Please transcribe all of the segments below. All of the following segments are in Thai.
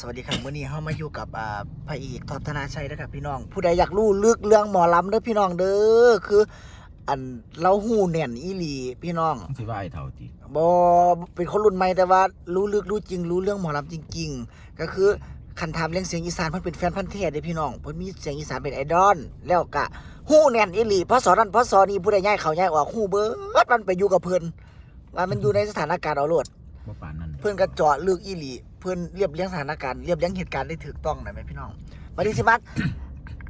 สวัสดีครับวันนี้เฮามาอยู่กับอ่าพระเอกทอธนาชัยนะครับพี่น้อง ผู้ใดอยากรู้ลึกเรื่องหมอลำเด้อพี่น้องเด้อคือ อันเราหูแน่นอีหลีพี่น้องต้องสิว่าไอ้เท่าติบอเป็นคนรุ่นใหม่แต่ว่ารู้ลึกรู้จริง รู้เรื่องหมอลำจริง ๆ ก็คือคันถามเรื่องเสียงอีสานเพิ่นเป็นแฟนพันธุ์แท้เด้อพี่น้องเพิ่นมีเสียงอีสานเป็นไอดอลแล้วก็หูแน่นอีหลีเพราะสอนั้นเพราะสอนี้ผู้ใดย้ายเขาย้ายออกหูเบิดมันไปอยู่กับเพิ่นว่ามันอยู่ในสถานการณ์เอาโลดว่าปานนั้นเพื่อนก็เจาะลึกอีหลี เพื่อนเรียบเรียงสถานการณ์เรียบเรียงเหตุการณ์ได้ถูกต้องหน่อยไหมพี่น้องมาดิสิมัส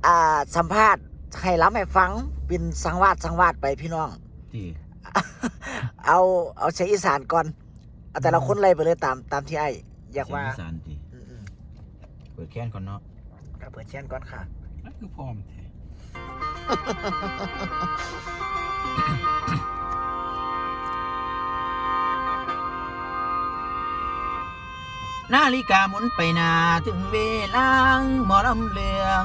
อ่าสัมภาษณ์ให้รับให้ฟังเป็นสังวาสสังวาสไปพี่น้องติเอาเอาใช้อีสานก่อนเอาแต่ละคนไล่ไปเลยตามตามที่ไอ้อยากว่าเสียงอีสานติอืมเปิดแค้นก่อนเนาะๆเอาเปิดแช่นก่อนค่ะนั่นคือพร้อมแท้ นาฬิกาหมุนไปนาถึงเวลาหมอลำเลือง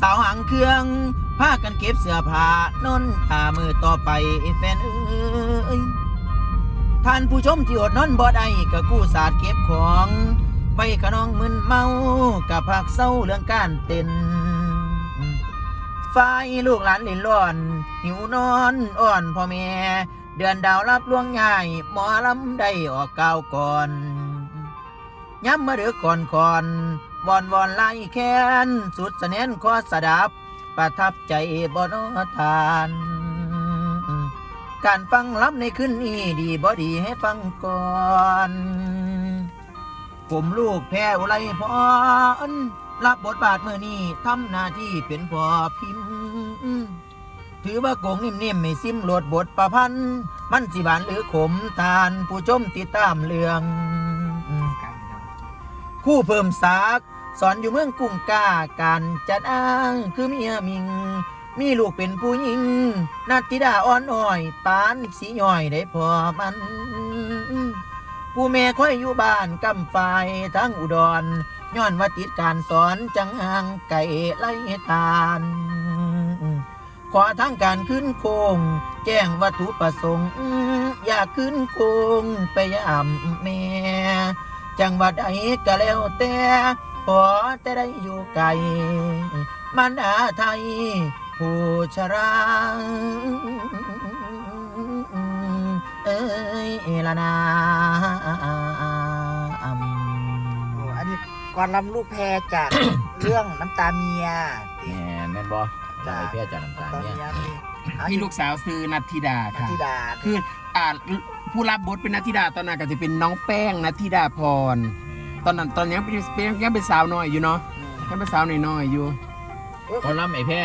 สาวหางเครื่องพากันเก็บเสื้อผ้านอนท่ามือต่อไปแฟนเอ้ยท่านผู้ชมที่อดนอนบ่ได้ก็กู้ศาสตร์เก็บของไปขนองมึนเมากับผักเศร้าเรื่องการเต้นฝ่ายลูกหลานล่นร้อน หิวนอนอ่อนพ่อแม่ เดือนดาวรับล่วงง่ายหมอลำได้ออกกาวก่อนย้ำมาเดือก่อนก่อนวอนวอนไล่แค้นสุดเสน่ห์ขอสดับ ประทับใจบนทาน การฟังล้ำในคืนนี้ดีบ่ดีให้ฟังก่อนผมลูกแพ้อุไรพรรับบทบาทเมื่อนี้ทำหน้าที่เป็นพอพิมพ์ ถือว่าโกงนิ่มๆไม่ซิมโหลดบทประพันธ์มันสิบานหรือขมทาน ผู้ชมติดตามเรื่อง คู่เพิ่มสากสอนอยู่เมืองกุ้งกาการจัดอ้างคือเมียมิง มีลูกเป็นผู้หญิงนัดธิดาอ่อนอ้อย ปานสีย่อยได้พอมัน ผู้แม่ค่อยอยู่บ้านกำฝ่ายทั้งอุดรย้อนว่าติดการสอนจังหางไก่ไล่ทาน ขอทั้งการขึ้นโคง แจ้งวัตถุประสงค์ อยากขึ้นโคงไปยามแม่จังหวัดใดก็แล้วแต่ขอแต่ได้อยู่ไกลมันดาไทย ผู้ชราเอ้ยละนาโอ้อันนี้ก่อนลำลูกแพรจาก เรื่องน้ำตาเมียแม่แม่นบ่ จ้ะเราไปแพร่จากน้ำตาลน้ำตาเนี่ยเมียนี่เอามีลูกสาวซื้อนัทธิดานัทค่ะธิดาคืออ่าผู้รับบทเป็นนัทธิดาตอนนั้นก็จะเป็นน้องแป้งนัทธิดาพร ตอนนั้นตอนยังเป็นเป็นยังเป็นสาวน้อยอยู่เนาะมยังเป็นสาวน้อยๆอยู่พอลำไอ้แพร่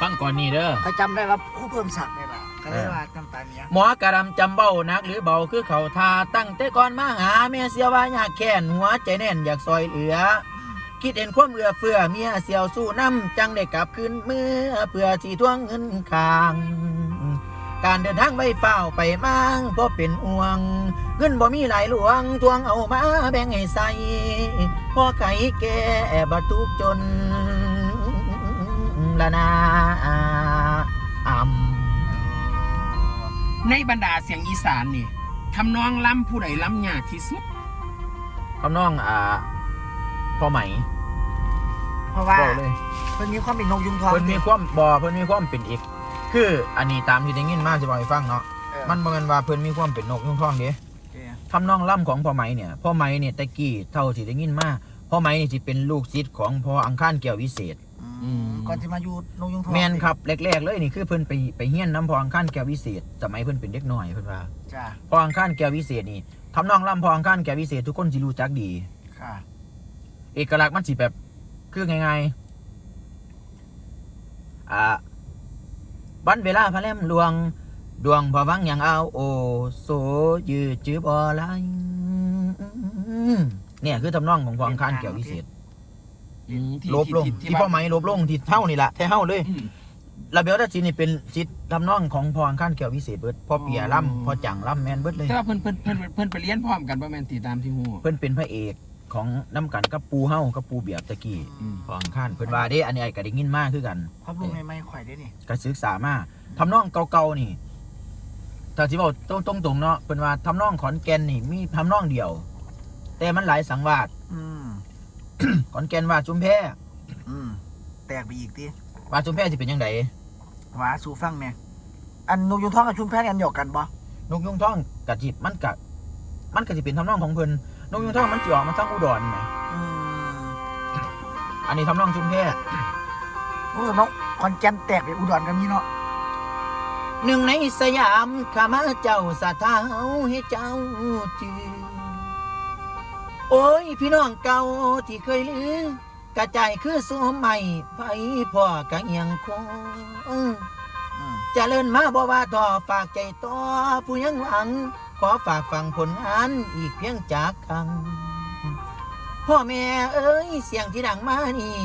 ฟังก่อนนี่เด้อเขาจำได้ว่าคู่เพิ่มศักดิ์นี่แหละก็เลยว่าน้ำตาเมียหมอกระดำจำเบ้านักหรือเบาคือเขาทาตั้งแต่ก่อนมาหาแม่เสียว่าอยากแค้นหัวใจแน่นอยากซอยเหลือ คิดเห็นความเอื้อเฟื้อเมียเสียวสู้น้ำจังได้กลับคืนเมื่อเพื่อสีทวงเงินคาง การเดินทางไปเฝ้าไปมั่งเพราะเป็นห่วง เงินบ่มีหลายหลวงทวงเอามาแบ่งให้ใส่พอไก่แก่บัทุกข์จนละนาอ่ำในบรรดาเสียงอีสานนี่ทำนองล้ำผู้ใดล้ำยากที่สุดคำน้องอ่า พ่อไหมเพราะว่าบอกเลยเพิ่นมีความเป็นนกยุงทองเพิ่นมีความบอเพิ่นมีความเป็นเอกคืออันนี้ตามที่ได้ยินมาจะบอกให้ฟังเนาะเออมันบ่แม่นว่าเพิ่นมีความเป็นนกยุงทองเด้เออทำนองล่ำของพ่อไหมเนี่ยพ่อไหมเนี่ยตะกี้เท่าที่ได้ยินมาพ่อไหมนี่สิเป็นลูกศิษย์ของพ่ออังคารแก้ววิเศษอืมก่อนที่มาอยู่นกยุงทองแม่นครับแรกๆเลยนี่คือเพิ่นไปไปเฮียนน้ำพ่ออังคารแก้ววิเศษสมัยเพิ่นเป็นเด็กน้อยเพิ่นว่าจ้าพ่ออังคารแก้ววิเศษนี่ทำนองล่ำพ่ออังคารแก้ววิเศษทุกคนสิรู้จักดีค่ะ เอกลักษณ์มันสิแบบคือไงายๆอ่าบันเวลาพระแลมหลวง ดวงพอวังอย่างเอาโอโซยืดจืบอไหลเนี่ยคือทำนองของพออังคารเกี่ยววิเศษอืมที่ลบลงที่ที่พ่อไหมลบลงที่เท่านี่แหละแท้เท่าเลยอืมระเบียบทัศน์นี่เป็นสิทธิ์ทำนองของพออังคารเกี่ยววิเศษเบิดพ่อเปียล่ำพ่อจังล่ำแมนเบิดเลยแต่ว่าเพิ่นเพิ่นเพิ่นเพิ่นไปเรียนพร้อมกันประมาณตีตามที่หูเพิ่นเป็นพระเอก ของน้ำกันกับปูเฮ้ากับปูเบียบตะกี้อืมพออังคารเพิ่นว่าเด้อันนี้ไอ้ก็ได้ยินมากคือกันความรู้ใหม่ๆข่อยได้นี่ก็ศึกษามาทำนองเก่าๆนี่ถ้าสิบอกตรงๆเนาะเป็นว่าทำนองขอนแก่นนี่มีทำนองเดียว แต่มันหลายสังวาสอืมขอนแก่นวาดชุมแพอืมแตกไปอีกทีวาดชุมแพสิเป็นยังไงหวาสู่ฟังเนี่ยอันนกยุงทองกับชุมแพนี่อันเดียวกันบ่นกยุงท่องกะจิมันกะมันกะสิเป็นทำนองของเพิ่น นกยุงท่องมันสิออกมาทางอุดรแหมอืมอันนี้ทำนองชุมแพโอ้น้องคอนแกนแตกไปอุดรกันนี่เนาะหนึ่งในสยามข้ามาเจ้าสะเท้าให้เจ้าจือโอ้ยพี่น้องเก่าที่เคยลือกระจายคือสมใหม่ไผพ่อกะเอียงคงอืมเจริญมาบ่ว่าต่อฝากใจต่อผู้ยังหวัง ขอฝากฟังผลงานอีกเพียงจากครั้งพ่อแม่เอ้ยเสียงที่ดังมานี่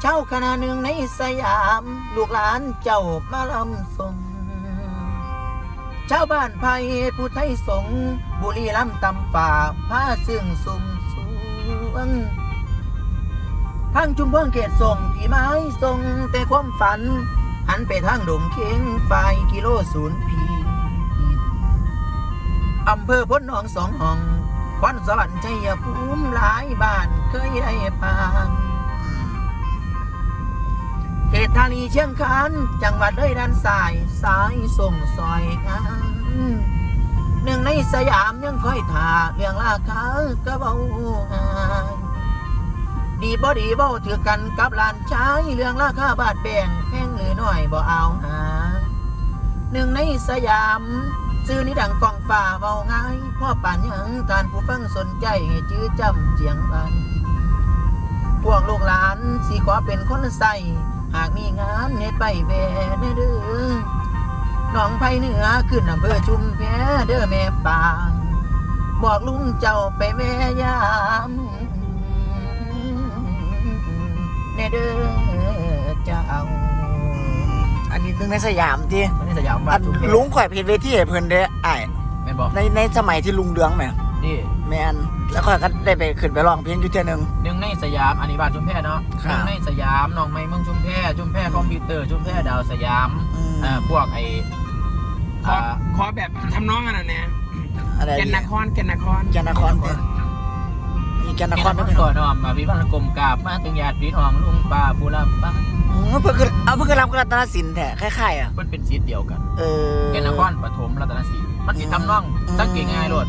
เจ้าคณะหนึ่งในสยาม ลูกหลานเจ้ามาลำทรงชาวบ้านไผ่ผู้ไทยสงบุรีลำตำป่าผ้าซึ่งสุ่มสวงทางจุมเพื่องเขตส่งพี่ไม้ส่งแต่ความฝัน หันไปทางดงเข็งฝ่ายกิโลศูนย์ อำเภอพ้นหนองสองห้องควันสวรรค์ชัยภูมิหลายบ้านเคยได้ผ่านเขตธานีเชียงคานจังหวัดเลยด้านซ้ายสายส่งซอยงานหนึ่งในสยามยังค่อยท่าเรื่องราคากระเบาหายดีบ่ดีเบ่ถือกันกับหลานชายเรื่องราคาบาทแบ่งแพงหรือหน้อยบ่เอาหาหนึ่งในสยาม ซื้อนี้ดังกองฟ้าเบาง่ายพ่อป่านยังการผู้ฟังสนใจให้จื้อจำเจียงบันพวกลูกหลานสิขอเป็นคนใส่หากมีงานให้ไปแว่เด้อเด้อน้องไผเหนือขึ้นอำเภอชุมแพเด้อแม่ปางบอกลุงเจ้าไปแว่ยามแน่เด้อเจ้าอั นนี้หนึงในสยามที่วันนี้สยามบ้าอันนชุมแพลุงข่อยเพจเวทีให้เพิ่นเด้อไอ้ายแม่นบอกในในสมัยที่ลุงเดืองแหมนี่แม่นแล้วข่อยก็ได้ไปขึ้นไปร้องเพลงอยู่เทื่อนึง หนึ่งในสยามอันนี้บ้านชุมแพเนาะคหรับ นึ่งในสยามน้องไม้เมืองชุมแพชุมแพคอมพิวเตอร์ชุมแพดาวสยามอืมอ่าพวกไอ้ขออ่าขอแบบทำน้องอันนั้นเนี่ยอะไรแกนนครแกนนครแกนนครเด้อนี่แกนนครนเด้อครพี่น้ก่อองนอมมาพิพันธ์กรมกราบมาถึงญาติพี่น้องลุงป้าผู้รับป้า อืมเพิ่นคือเอาเพิ่นคือรับกับรัตนสินแท้คล้ายๆอะเพิ่นเป็นซีดเดียวกันเออแกนนครปฐมรัตนศิลป์มันสิทำนองอืม สังเกตง่ายๆโลด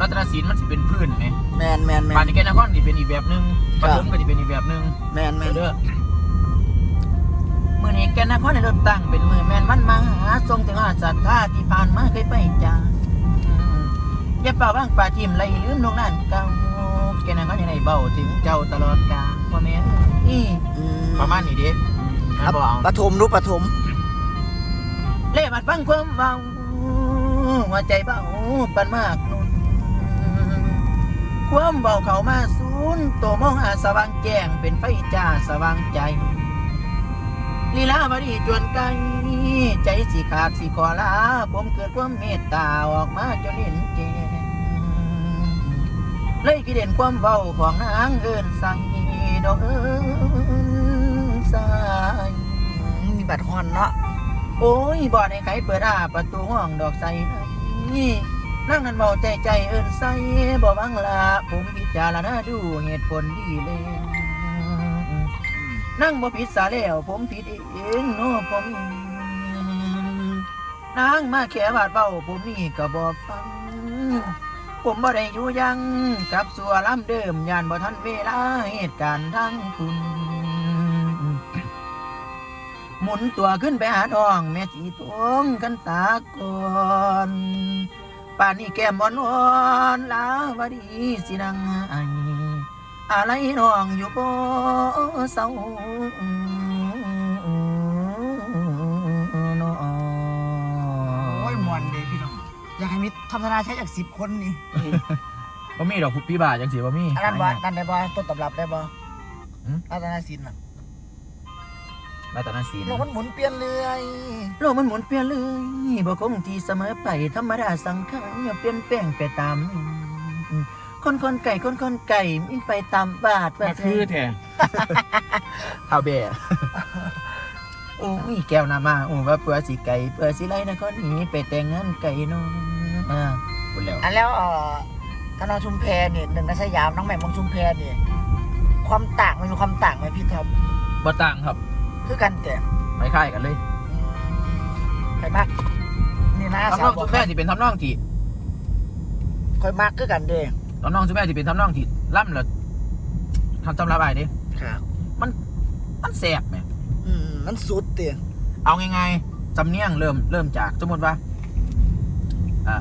รัตนศิลป์มันสิเป็นพื้นไหมแม่นแม่นแม่ป่านน นี้แกนนครสิเป็นอีกแบบหนึงปฐมก็สิเป็นอีกแบบหนึงแม่นแม่นเด้อมือนี้แกนนครในรถตั้งเป็นมือแม่นมันมาหาทรงถึงอาศรัทธาที่ผ่านมาเคยไปจ้าอืมอย่าเป่าบ้างป่าทิมไรลืมลงนั่นเก่า แกนนครยังไงเบาถึงเจ้าตลอดกาลว่าแม่อีอืมประมาณนี้เด้อืมครับบอกเอาปฐมรู้ปฐมเล่บัดฟังความเบาหัวใจเบาปันมากนุ่นความเบาเขามาศูนย์ตัวมองหาสว่างแจ้งเป็นไฟจ้าสว่างใจลีลาบดีจวนไกลใจสิขาดสิขอลาผมเกิดความเมตตาออกมาจนเห็นแจ้ง เลยคิเด่นความเบาของนางเอินสั่งดอกเอินสายมีบัตรฮอนเนาะโอ้ยบ่อในไขเปิดอาประตูห้องดอกใสไหนนั่งนันเบาใจใจเอินใสบ่บังละผมพิจารณาดูเหตุผลดีแล้วนั่งบ่ผิดสาแล้วผมผิดเองเนาะผมนางมาแค่บาดเบาผมนี่ก็บ่ฟัง ผมบ่ได้อยู่ยังกับสัวล้ำเดิมยานบ่ทันเวลาเหตุการณ์ทั้งคุณหมุนตัวขึ้นไปหาน้อง แม่สีทวงกันตาก่อนป่านนี้แก้มอ่อนอนลาวดีสินังไออะไรน้องอยู่บ่เศร้า องอยากให้มีทำธนาใช้จากสิบคนนี่บ่มีดอกพี่บาจังสิบ่มีอันนั้นบ่นั่นได้บ่ต้นตำรับได้บ่หืมรัตนสินอะรัตนศีลโลกมันหมุนเปลี่ยนเรื่อยโลกมันหมุนเปลี่ยนเลยบ่คงที่เสมอไปธรรมดาสังขารอย่าเปลี่ยนแปลงไปตาม คนคนไก่คนคนไก่มินไปตามบาทมาคือแท้ข้าวเบะโอ้ยแก้วน้ำมาโอ้ว่าเพื่อสิไก่เพื่อสิไล่นะคนนี้ไปแต่งงานไก่น้อง อ่าพูดแล้วอันแล้วเอ่อถ้าน้องชุมแพเนี่ยหนึ่งในสยามน้องใหม่เมองชุมแพเนี่ยความต่างมันมีความต่างไหมพี่ท็อปบ่ต่างครับคือกันแต่คล้ายๆกันเลยอืมใครมากนี่นะทำนสาอวงบอสุกแม่ที่เป็นทำนองที่คอยมากคือกันเด้ทำนองสุแม่ที่เป็นทำนองที่ล่ำแล้วทำตำราบายเด้ครับมันแสบไหมอืมมันสุดเตียเอาง่ายๆสำเนียงเริ่มเริ่มจากสมมติว่าอ่า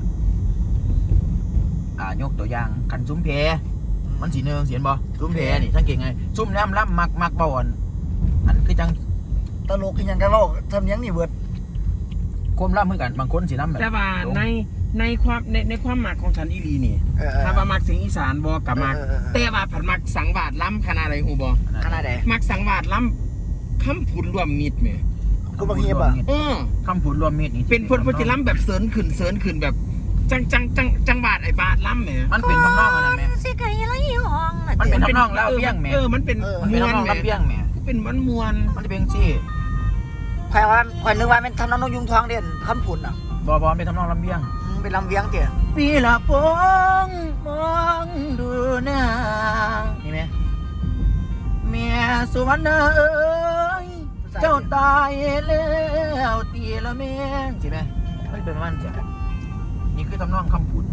อ่ายกตัวอย่างขันซุ้มเพมันสีเนืองเสียนบ่ซุ้มเพนี่สังเกตไงซุ้มล่ำล่ำมักมักเบาอ่อนอันคือจังตลกคือหยังกันเว่าทำหยังนี่เบิดคมล่ำเหมือนกันบางคนสีล่ำแบบแต่ว่าลงในในความในในความหมักของฉันอีหลีนี่เออเออถ้าว่ามักเสียงอีสานบ่กับมักเออเออเออแต่ว่าผัดมักสังวาดล้ำขนาดใดฮู้บ่ขนาดไหนมักสังวาดล้ำคำพูดรวมมิตรแหมกูบางทีป่ะเออคำพูดรวมมิตรนี่เป็นพลพจิล้ำแบบเสริญขึ้นเสริญขึ้นแบบ จังจังจังจังบาดไอ้บาดล้ำแหมมันเป็นทำนองอะไรแม่สิไก่ไรห้องมันเป็นทำองเล่าเบี้ยงแหมเออมันเป็นมันเป็นทำนองรับเบี้ยงแหม่เป็นมันมวนมันจะเป็นซี่ใครว่าใครนึกว่าเป็นทำน้องนกยุงทองเด่นคำผุนอะบอบอเป็นทำนองรับเบี้ยงอืมเป็นลำเวียงเตี๋ยพี่ละปองมองดูหน้านี่ไหมเมียสุวรรณเอ้ยเจ้าตายแล้วตีละแม่งใช่ไหมไม่เป็นประมันจ้ะ นี่คือทำนองคำพูด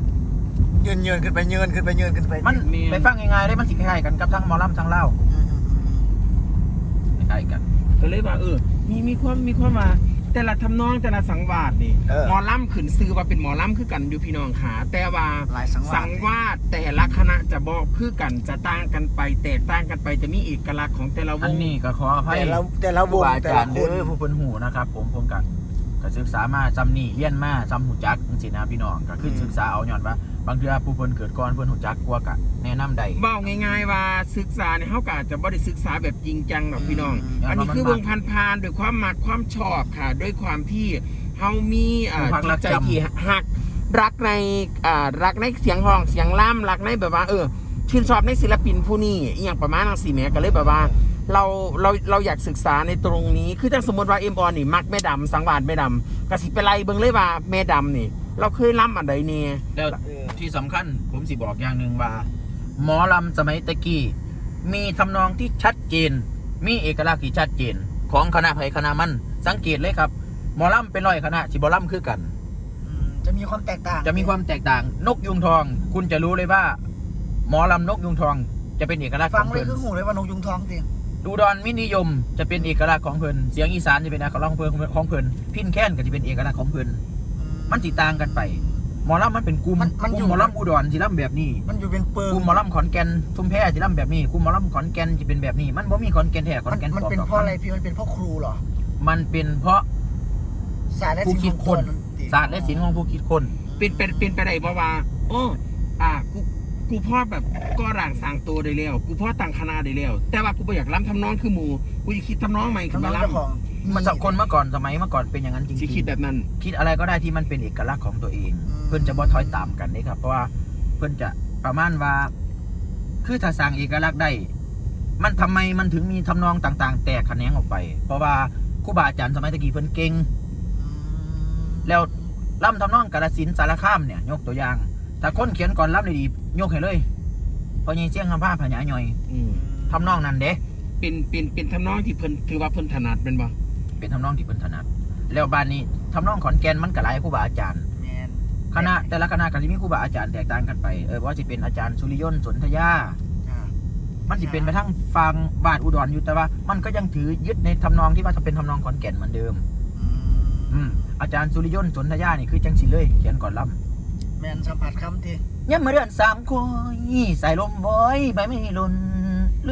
เยินเยินขึ้นไปเยินขึ้นไปเยินขึ้นไปมันไปฟังง่ายๆได้มันสิคล้ายๆกันกับทั้งหมอลำทั้งเล่าอืมอืมอืมคล้ายๆกันก็เลยว่าเออ มีมีความมีความว่าแต่ละทำนองแต่ละสังวาสนี่เออหมอล่ำขึ้นซื้อว่าเป็นหมอล่ำคือกันอยู่พี่น้องขาแต่ว่าหลายสังวาสัสงวาสแต่ละคณะจะบอกคือกันจะต่างกันไปแตกต่างกันไปจะมีเอกลักษณ์ของแต่ละวอันง นี้ก็ขออภัยแต่ละแต่ละวผู้งบาอาแต่จาละรย์คเด้น อผู้เป็นหูนะครับ ผมผมกับ ก็ศึกษามาจำนี่เรียนมาจำหูจักจังซี่นะพี่น้องก็คือศึกษาเอาย้อนว่า บางเทื่อผู้เพิ่นเกิดก่อนเพิ่นหูจักกลัวากะแนะนำได้ เบ้าง่ายๆว่าศึกษาเนี่ยเขาก็อาจจะบ่ได้ศึกษาแบบจริงจังหรอกพี่น้อง อืมอันนี้คือเบิ่งผ่านๆด้วยความมักความชอบค่ะ ด้วยความที่เฮามีอ่าความรัจิกตใจจำ ที่หักรักในอ่ารักในเสียงร้องเสียงล่ำรักในแบบว่า เออ ชื่นชอบในศิลปินผู้นี้อหย่างประมาณนั้นสิแหม่ก็เลยแบบว่า เราเราเราอยากศึกษาในตรงนี้ คือถ้าสมมติว่าเอ็มบอลนี่มักแม่ดำสังวาสแม่ดำกสิไปไล่เบิ่งเลยว่าแม่ดำนี่ เราเคยล่ำอันใดเนี่ยแล้วเออที่สำคัญผมสิบอกอย่างหนึ่งว่า หมอลำสมัยตะกี้มีทำนองที่ชัดเจน มีเอกลักษณ์ที่ชัดเจน ของคณะไผคณะมันสังเกตเลยครับ หมอลำเป็นร้อยคณะสิบอลำคือกัน อืมจะมีความแตกต่างจะมีความแตกต่างนกยุงทอง คุณจะรู้เลยว่า หมอลำนกยุงทอง จะเป็นเอกลักษณ์ขฟัองงเลยเพิ่นคือหูเลยว่านกยุงทองเตี๋ย ดูดอนมินิยมจะเป็นเอกลักษณ์ของเพิ่นเสียงอีสานจะเป็นเอกลักษณ์ของเพิ่นของเพิ่นพินแค้นก็จะเป็นเอกลักษณ์ของเพิ่นอืมันสิต่างกันไปหมอลำมันเป็นกลุ่มมันมันกอยู่ลุ่มหมอลำอุดรสิลำแบบนี้ มันอยู่เป็นเปิงกลุ่มหมอลำขอนแก่นชุมแพสิลำแบบนี้กลุ่มหมอลำขอนแก่นจะเป็นแบบนี้มันบ่มีขอนแก่นแท้ขอมันนแก่นมันปลอมเป็นดอกเพราะอะไรพี่มันเป็นเพราะครูเหรอมันเป็นเพราะศาสตร์และผู้ศิลป์คิดของคนติศาสตร์และศิลป์ของผู้คิดคนเป็นเป็นเป็นไปได้เพราะว่า โอ้อ่ากู กูพ่อแบบก็ร่างสร้างตัวได้แล้วกูพ่อต่างคณะได้แล้วแต่ว่ากูไม่อยากล้ำทำนองคือหมูกูจะคิดทำนองใหม่ขึ้นทำน้มาองเจ้าขล้ำองมันสักคนเมื่อก่อนสมัยเมื่อก่อนเป็นอย่างนั้นจริสิงคิดแบบนั้นๆคิดอะไรก็ได้ที่มันเป็นเอกลักษณ์ของตัวเองเพื่อนจะบ่ถอยตามกันนี่ครับเพราะว่าเพื่อนจะประมาณว่า คือถ้าสร้างเอกลักษณ์ได้ มันทำไมมันถึงมีทำนองต่าง ๆ แตกแขนงออกไป เพราะว่าครูบาอาจารย์สมัยตะกี้เพิ่นเก่ง แล้วล่ำทำนองกาลสินธุ์สารคามเนี่ย ยกตัวอย่าง ถ้าคนเขียนก่อนล่ำดีๆ ยกให้เลยเพราะยังเสียงคำผ้าผญาย่อยอืมทำนองนั้นเด้เป็นเป็นเป็นทำนองที่เพิ่นถือว่าเพิ่นถนัดเป็นบ่เป็นทำนองที่เพิ่นถนัดแล้วบ้านนี้ทำนองขอนแก่นมันก็หลายครูบาอาจารย์แมนคณะแต่ละคณะก็จะมีครูบาอาจารย์แตกต่างกันไปเออว่าจะเป็นอาจารย์สุริยนต์สนธยาอ่ามันจะเป็นไปทั้งฟังบาทอุดรอยู่แต่ว่า มันก็ยังถือยึดในทำนองที่ว่าจะเป็นทำนองขอนแก่นเหมือนเดิม อืมอืมอาจารย์สุริยนต์สนธยานี่คือจังสิเลยเขียนก่อนล่แมนสัมผัสคำทีำ ยังมาเดือนสามคอยใส่ลมบอยใบไม่หล่น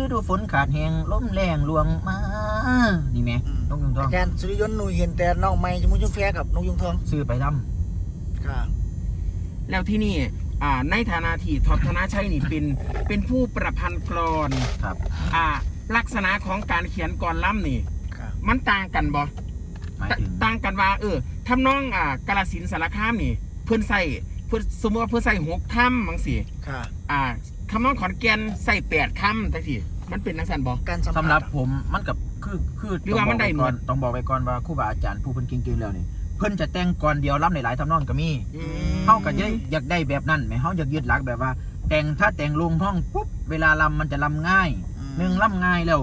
ฤดูฝนขาดแหงลมแรงลวงมา นี่แม่อืมนกยุงทองอาจารย์สุริยนต์หนูเห็นแต่น้องไม้จมูกชุ่มแฟกับนกยุงทองซื้อไปล่ค่ะ แล้วที่นี่อ่าในฐานะที่ท็อปธนาชัยนี่เป็นเป็นผู้ประพันธ์กลอนำครับอ่าลักษณะของการเขียนกลอนล่ำนี่ค่ะมันต่างกันบ่หมายตถึงต่างกันว่า เออทำนองอ่ากาลสินธุ์สารคามนี่ เพื่อนใส่ เพื่อนสมมติว่าเพื่อนใส่หกคำบางสิค่ะ อ่าคำนองขอนแก่นใส่แปดคำแต่ทีมันเป็นนักสันบ่การสัมผัสสำหรับผมมันกับคือคือหรือว่ามันได้ต้องบอกหมดว้ก่อนต้องบอกไปก่อนว่าครูบาอาจารย์ผู้เพิ่นเก่งๆแล้วนี่เพิ่นจะแต่งก่อนเดียวล่ำหลายๆทำนองก็มีอืมเฮาก็อยากอยากได้แบบนั้นแหมเฮาอยากยึดหลักแบบว่า แต่งถ้าแต่งลงท่องปุ๊บเวลาลำมันจะลำง่ายอืมหนึ่งล่ำง่ายแล้ว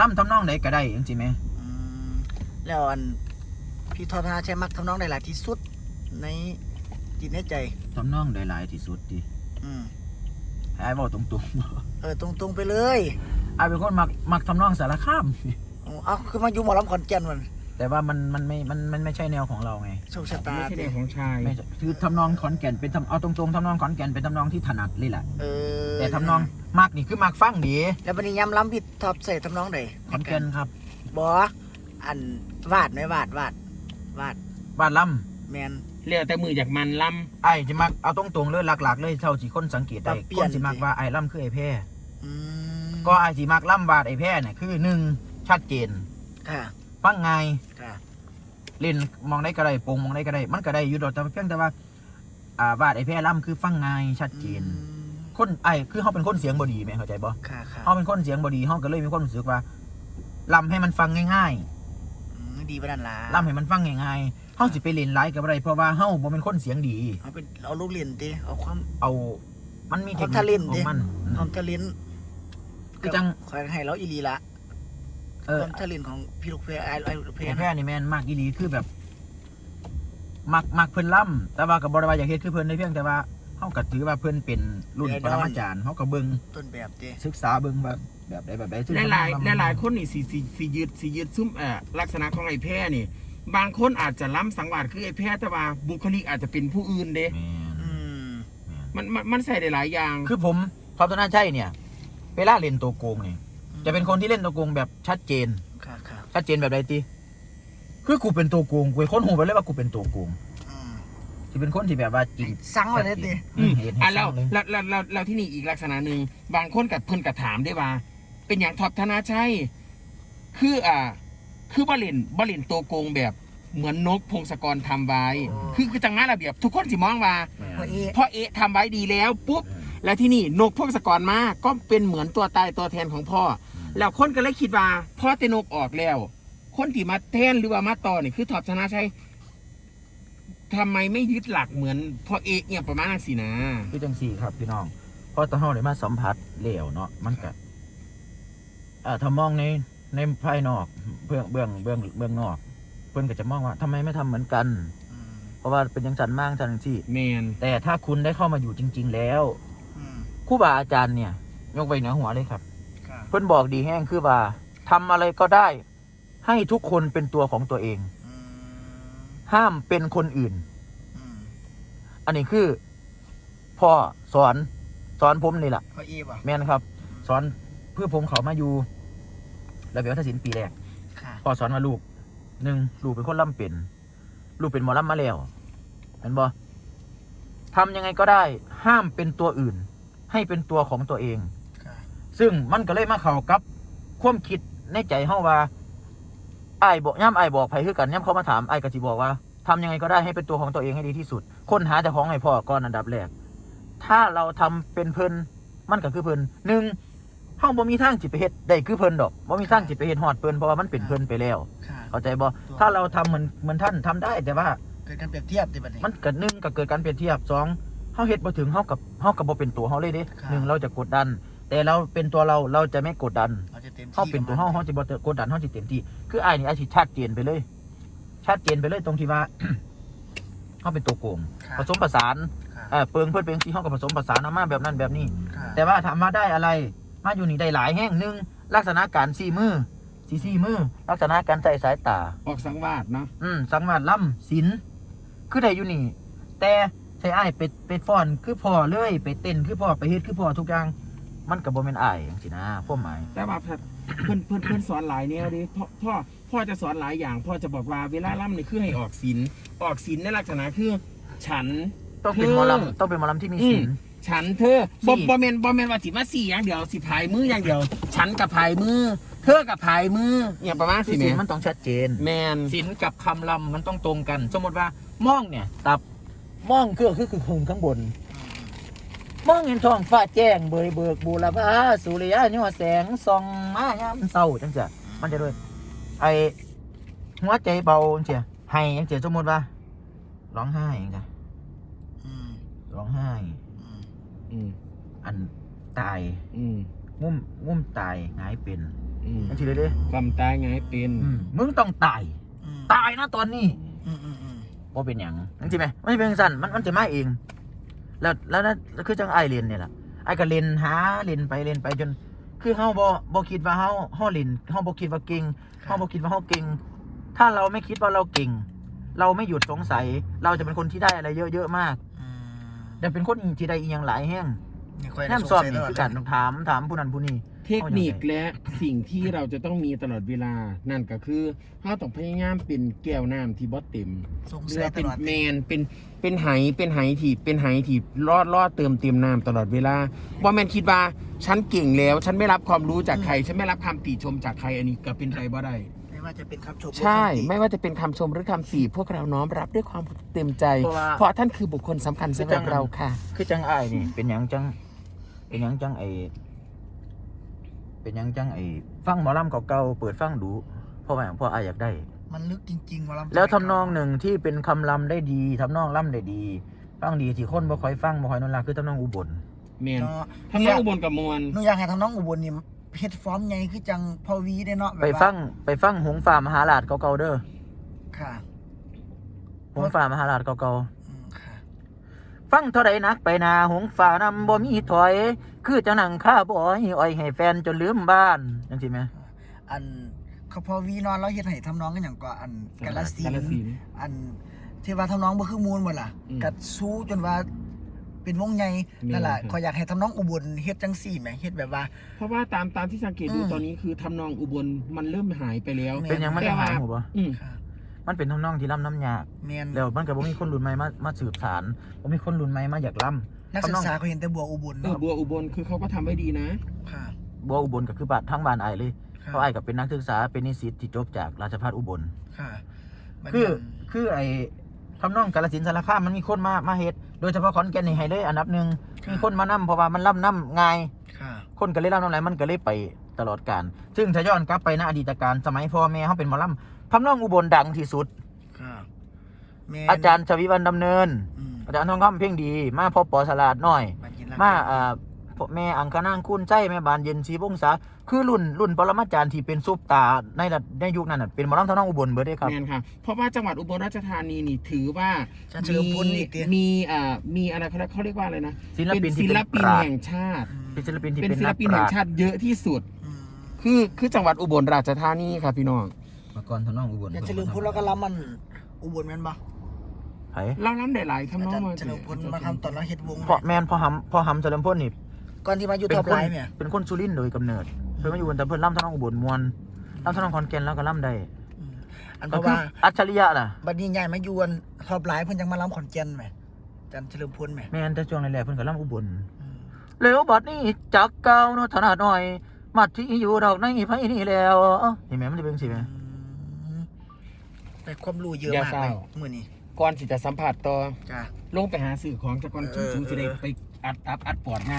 ล่ำทำนองไหนก็ได้จริงๆไหมอืมแล้วอันพี่ทอพนาใช้มักทำน้องได้หลายที่สุดใน จิตในใจ ทำนองได้หลายที่สุดดิอืมไอ้บอกตรงๆเออตรงๆไปเลยไอ้เป็นคนมักมักทำนองสารคามโอ้เอาคือมาอยู่หมอลำขอนแก่นมันแต่ว่ามันมันไม่มันมันไม่ใช่แนวของเราไง โชคชะตาไม่ใช่ติเด็กของชาย ไม่ใช่คือทำนองขอนแก่นเป็นทำเอาตรงๆทำนองขอนแก่นเป็นทำนองที่ถนัดเลยแหละ เออแต่ทำนองมักนี่คือมักฟังดีแล้ววันนี้ย้ำล้ำพี่ทอปใส่ทำน้องใดขอนแก่นครับบออันวาดไหมวาดวาดวาดบ้านลแมน เรียกแต่มือจากมันลำไอ้จะมักเอาตรงๆเลยหลักๆเลยเท่าที่คนสังเกตได้ปรับเปลี่คยน นสิมักว่าไอ้ล่ำคือไอ้แพร่อืมก็ไอ้สิมักล่ำวาดไอ้แพร่เนี่ยคือหนึ่งชัดเจนค่ะ ฟังง่ายค่ะ เล่นมองได้ก็ได้โปรงมองได้ก็ได้ มันก็ได้อยู่ดอกแต่เพียงแต่ว่าอ่าวาดไอ้แพร่ล่ำคือฟังง่ายชัดเจนอืมคนไอ้คือเขาเป็นคนเสียงบดีไหมเข้าใจบ่ค่ะค่ะเขาเป็นคนเสียงบดีเขาก็เลยมีความรู้สึกว่าลำให้มันฟังง่ายอืม ดีประดันละๆลำให้มันฟังง่ายๆเขาสิไปเล่นไลฟ์กับอะไรเพราะว่าเขาบ่เป็นคนเสียงดี เอาเป็นเอาลูกเรียนดิเอาความ เอา มันมีเทคความนิค talent ขอดิ งมันความทะเลนคือจัง คอยให้เราอีหลีละเออ ความทะเลนของพี่ลูกเพรไอ้ไอ้ลูกเพรไอ้แพร่นี่แม่นมากอีหลีคือแบบ มักมักเพิ่นล่ำแต่ว่ากับบริวารอยากเฮ็ดคือเพิ่นได้เพียงแต่ว่า เขาก็ถือว่าเพิ่นเป็นรุ่นปรมาจารย์เขาก็เบิ่งต้นแบบดิศึกษาเบิ่งว่าแบบใดแบบใดซึ่งำหลายหลายๆหลายๆคนนี่สีสีสียืดสียืดซุ่มเอ่อลักษณะของไอ้แพร่นี่ บางคนอาจจะล้ำสังวาสคือไอ้แพร่แต่ว่าบุคลิกอาจจะเป็นผู้อื่นเด้แม่นอืมแม่นมันมันมันใส่ได้หลายอย่าง คือผมพระตนาชัยเนี่ย เวลาเล่นตัวโกงเนี่ยจะเป็นคนที่เล่นตัวโกงแบบชัดเจนค่ะค่ะชัดเจนแบบใดตีคือกูเป็นตัวโกงกูเป็นคนหูไปเลยว่ากูเป็นตัวโกงอืม จะเป็นคนที่แบบว่าจริงสั่งไว้เลยดิอืมเห็นอะให้แล้วเศร้าเลยแล้วแล้วแล้วแล้วที่นี่อีกลักษณะหนึ่งบางคนกับเพิ่นกับถามได้ว่า เป็นอย่างท็อปธนาชัยคืออ่า คือบ่เล่นบ่เล่นตัวโกงแบบเหมือนนกพงศกรทำไว้ คือคือจังมาระเบียบ ทุกคนสิมองว่า พอเอพอเอะทำไว้ดีแล้วปุ๊บ แล้วที่นี่นกพงศกรมาก็เป็นเหมือนตัวตายตัวแทนของพ่อ แล้วคนก็เลยคิดว่าพ่อเตนกออกแล้ว คนที่มาแทนหรือว่ามาต่อนี่คือท็อปธนาชัย ทำไมไม่ยึดหลักเหมือนพ่อเอกเนี่ยประมาณนั้นสินะ คือจังสี่ครับพี่น้องเพราะตอนเราได้มาสัมผัสเหลวเนาะมันก็อ่าถ้ามองในในภายนอกเบื้องเบื้องเบื้องเบื้องนอก เพื่อนก็จะมองว่าทำไมไม่ทำเหมือนกัน อืมเพราะว่าเป็นยังสันมากจังที่ แมนแต่ถ้าคุณได้เข้ามาอยู่จริง ๆ แล้วอืมครู่บาอาจารย์เนี่ย ยกไปเหนือหัวเลยครับค่ะเพื่อนบอกดีแห้งคือว่าทำอะไรก็ได้ ให้ทุกคนเป็นตัวของตัวเองอืม ห้ามเป็นคนอื่นอืมอันนี้คือ พ่อสอนสอนผมนี่แหละพอเอป่ะแม่นครับ สอนเพื่อผมเขามาอยู่ระเบียบวัฒนศิลป์ปีแรกค่ะพ่อสอนมาลูกหนึ่งลูกเป็นคนล่ำเป็น ลูกเป็นหมอล่ำมาแล้วเห็นบ่ทำยังไงก็ได้ ห้ามเป็นตัวอื่น ให้เป็นตัวของตัวเองค่ะซึ่งมันก็เลยมาเข้ากับความคิดในใจเฮาว่า ไอ้ายบอกย่ำไอ้ายบอกไผคือกันย่ำเขามาถามไอ้ายก็สิบอกว่าทำยังไงก็ได้ให้เป็นตัวของตัวเองให้ดีที่สุด ค้นหาแต่ของให้พ่อก่อนอันดับแรกถ้าเราทำเป็นเพิ่นมันก็คือเพิ่นหนึ่งเฮาบ่มีทางจิตไปเฮ็ดได้คือเพิ่นดอกบ่มีทางจิตไปเฮ็ดฮอดเพิ่นเพราะว่ามันเป็นเพิ่นไปแล้วค่ะเข้าใจบ่ถ้าเราทำเหมือนเหมือนท่านทำได้แต่ว่าเกิดการเปรียบเทียบดิบัดนี้มันเกิดหนึ่งก็เกิดการเปรียบเทียบสองเฮาเฮ็ดบ่ถึงเฮากับเฮากับบ่เป็นตัวเฮาเลยเด้ครับหนึ่งเราจะกดดัน แต่เราเป็นตัวเราเราจะไม่กดดัน เราจะเต็มที่เขาเป็นตัวเขาเขาจะบอกดดันเขาจะเต็มที่คือไอ้ายนี่ไอ้ายสิชัดเจนไปเลยชัดเจนไปเลยตรงที่ว่าเขาเป็นตัวโกงค่ะผสมผสานค่ะเออเปิงเพื่อนเป็นที่เขากับผสมผสานเอามาแบบนั้นแบบนี้ค่ะแต่ว่าถามมาได้อะไร มาอยู่นี่ได้หลายแห่งหนึ่งลักษณะการสี่มือสี่สี่มือลักษณะการใส่สายตา ออกสังวาสเนาะอืมสังวาสล่ำศิลป์คือได้อยู่นี่ แต่ใช้ไอ้ายไปไปฟ้อนคือพ่อเลย ไปเต้นคือพ่อไปเฮ็ดคือพ่อทุกอย่าง มันกับโบเมนไอ้ายอย่างสินะพวกหมายแต่ว่าเพื่อนเพื่อนเพื่อนสอนหลายแนวดิพ่อพ่อพ่อจะสอนหลายอย่าง พ่อจะบอกว่าเวลาล่ำนี่คือให้ออกศีลออกศีลในลักษณะคือ ฉันต้องเป็นหมอลำต้องเป็นหมอลำที่มีศิลป์ฉันเธอสี่บอบอมเมนบอมเมนว่าสิมาสี่อย่างเดียวสิพายมืออย่างเดียว ฉันกับพายมือ เธอกับพายมืออย่างประมาณที่สิศิแม่ลป์มันต้องชัดเจน แมนศิลป์กับคำลำมันต้องตรงกัน สมมติว่ามองเนี่ยตับมองคือคือคือคืนข้างบน มองเห็นท้องฟ้าแจ้งเบยเบิกบูรพาสุริยะยอแสงส่องมายามเศร้าจังเสียมันจะด้วยไอหัวใจเบาจังเสียให้จังเสียสมมติว่าร้องไห้จังเสียอืมร้องไห้อืมอืมอันตายอืมงุ่มงุ่มตายหงายเป็นอืมจังซี่เลยเด้ความตายไงเป็นอืมมึงต้องตายอืมตายนะตอนนี้อืมอืมอืมว่าเป็นอย่างนั่นใช่ไหมไม่เป็นสั่นมันมันจะมาเอง แล้วแล้วนั่นคือจังไอเรียนเนี่ยแหละไอก็เรียนหาเรียนไปเรียนไปจน คือเฮาบ่บ่คิดว่าเฮาเฮาเรียนเฮาบ่คิดว่าเก่งเฮาบ่คิดว่าเฮาเก่ง ถ้าเราไม่คิดว่าเราเก่ง เราไม่หยุดสงสัย เราจะเป็นคนที่ได้อะไรเยอะเยอะๆมากอืมจะเป็นคนที่ได้อีหยังหลายแห้งนี่ค่อยได้น้ำสอบงสัยนี่ตลดคือการต้องถามถามผู้นั้นผู้นี้ เทคนิคและสิ่งที่เราจะต้องมีตลอดเวลา นั่นก็คือเราต้องพยายามเป็นแก้วน้ำที่บ่เต็มสงหรือสัยว่าตเป็นลอดแมนเป็นเป็นไหเป็นไหที่เป็นไหที่รอดรอดเติมเต็มน้ำตลอดเวลาว่าแมนคิดว่าฉันเก่งแล้ว ฉันไม่รับความรู้จากใคร ฉันไม่รับคำติชมจากใครอันนี้ก็เป็นไปบ่ได้ ไม่ว่าจะเป็นคำชมหรือใช่ คำติไม่ว่าจะเป็นคำชมหรือคำสีพวกเราน้อมรับด้วยความเต็มใจ เพราะว่า เพราะท่านคือบุคคลสำคัญสำหรับเราค่ะ คือจังไอ้ายนี่ เป็นหยังจัง เป็นหยังจังไอ เป็นหยังจังไอฟังหมอลำเก่าๆเปิดฟังดูเพราะว่าหยังเพราะไอ้ายอยากได้ มันลึกจริงๆว่าลำแล้วทำนองหนึ่งที่เป็นคำลำได้ดีทำนองล่ำได้ดี ฟังดีที่คนบ่ค่อยฟังบ่ค่อยนอนรักคือทำนองอุบล เมนเนาะทำนองอุบลกับมวลหนูอยากให้ทำน้องอุบลนี่เฮ็ดฟอร์มใหญ่คือจังพอวีได้เนาะแบบไปว่าฟังไปฟังหงฝ่ามหาราชเก่าๆเด้อค่ะหงฝ่ามหาราชเก่าอืมค่ะๆ ฟังเท่าใดนักไปนาหงฝ่านำบ่มีถอย คือจะนั่งข้าบ่อยอ้อยให้แฟนจนลืมบ้านจังซี่ไหมอันเขาพอวีนอนแล้วเฮ็ดให้ทำน้องกันอย่างก็อันกาลสินกาฬธุ์สินธุ์อันที่ว่าทำน้องบ่คือมูลหมดล่ะอืมกัดสู้จนว่าเป็นวงใหญ่แม่นนั่นแหละครับ ขอยอยากให้ทำน้องอุบลเฮ็ดจังซี่แหมเฮ็ดแบบว่า เพราะว่าตามตามที่สังเกตดูอืม ตอนนี้คือทำนองอุบลมันเริ่มหายไปแล้วแม่เป็นหยังมันจะหายหัวบ่อืมค่ะ มันเป็นทำนองที่ล่ำน้ำยากแม่นแล้วมันก็บ่มีคนรุ่นใหม่มามาสืบสานบ่มีคนรุ่นใหม่มาอยากล่ำนักศึกษาเขาเห็นแต่บัวอุบลเออเนาะบัวอุบลคือเขาก็ทำไว้ดีนะค่ะ บัวอุบลก็คือบ้านทั้งบ้านไอ้ายเลยค่ะเพราะไอ้ายก็เป็นนักศึกษาเป็นนิสิตที่จบจากราชภัฏอุบล ค่ะบัดคืนี้อคือไอ้ทำนองกาลสินธุ์สารคามมันมีคนมามาเฮ็ดโดยเฉพาะขอนแก่นนี่ให้เลยอันดับหนึ่งมีคนมานํเพราะว่ามันล่ำน้ำง่าย ค่ะ คนก็เลยล่ำน้ำไหลมันก็เลยไปตลอดการ ซึ่งถ้าย้อนกลับไปในอดีตการสมัยพ่อแม่เขาเป็นหมอลำ ทำนองอุบลดังที่สุดค่ะแม่นอาจารย์ชวิวันดำเนิน อืมอาจารย์ทองคำเพ่งดี มาพอปอสลาดหน่อยบัดนี้ละมาอ่าพ่อแม่อังคณางคุณใจแม่บานเย็นศรีวงศาคือรุ่นรุ่นปรมาจารย์ที่เป็นซุปตาในระในยุคนั้นน่ะเป็นหมอลำทำนองอุบลเบิดเด้ครับ แมนค่ะ เพราะว่าจังหวัดอุบลราชธานีนี่ถือว่าอาจารย์เฉลิมพลอีกเด้มีอ่ามีอะไรเขาเรียกเขาเรียกว่าอะไรนะศิลปินเป็นที่ศิเป็นลปินปราชญ์แห่งชาติอืมเป็นศิลปินที่เป็นเป็นศิลนักปินปแห่รางชญ์ชาติเยอะที่สุด อืมคือคือจังหวัดอุบลราชธานีค่ะพี่น้อง มาก่อนทำนองอุบลอาจารย์เฉลิมพลแล้วก็รับมันอุบลแม่นบ่ไผเราล้ำได้หลายทำอานองจารย์มาเฉลิมพลมาทำตอนเราเฮ็ดวงพ่อแม่นพ่อหำพ่อหำเฉลิมพลนี่ก่อนที่มาอยู่เป็ท็อนปคไลนน์เนี่ยเป็นคนสุรินทร์โดยกำเนิดเพิ่นมาอยู่บนแต่เพิ่นล่ำทำนองอุบลมวลล่ำทำนองขอนแก่นแล้วก็ล่ำได้อืมอันเพก็ราะคือว่าอัจฉริยะน่ะบัดนี้ใหญ่มาอยู่อันท็อปไลน์เพิ่นจังมาล้ำขอนแก่นแหมอาจารย์เฉลิมพลแหมแม่นแต่ช่วงแรกๆเพิ่นก็ล่ำอุบลอืมแล้วบัดนี้จักเก่าเนาะถนัดหน่อยมัดที่อยู่ดอกในไผนี่แล้วเห็นไหมมันจะเป็นสิแหมอืม ได้ความรู้เยอะอย่ามากเศร้า เลยมื้อนี้ก่อนสิจะสัมผัสต่อ จ้า ลงไปหาสื่อของจากก่อนเออชูๆสิได้เออ ไปอัดอัดอัดปอดงาน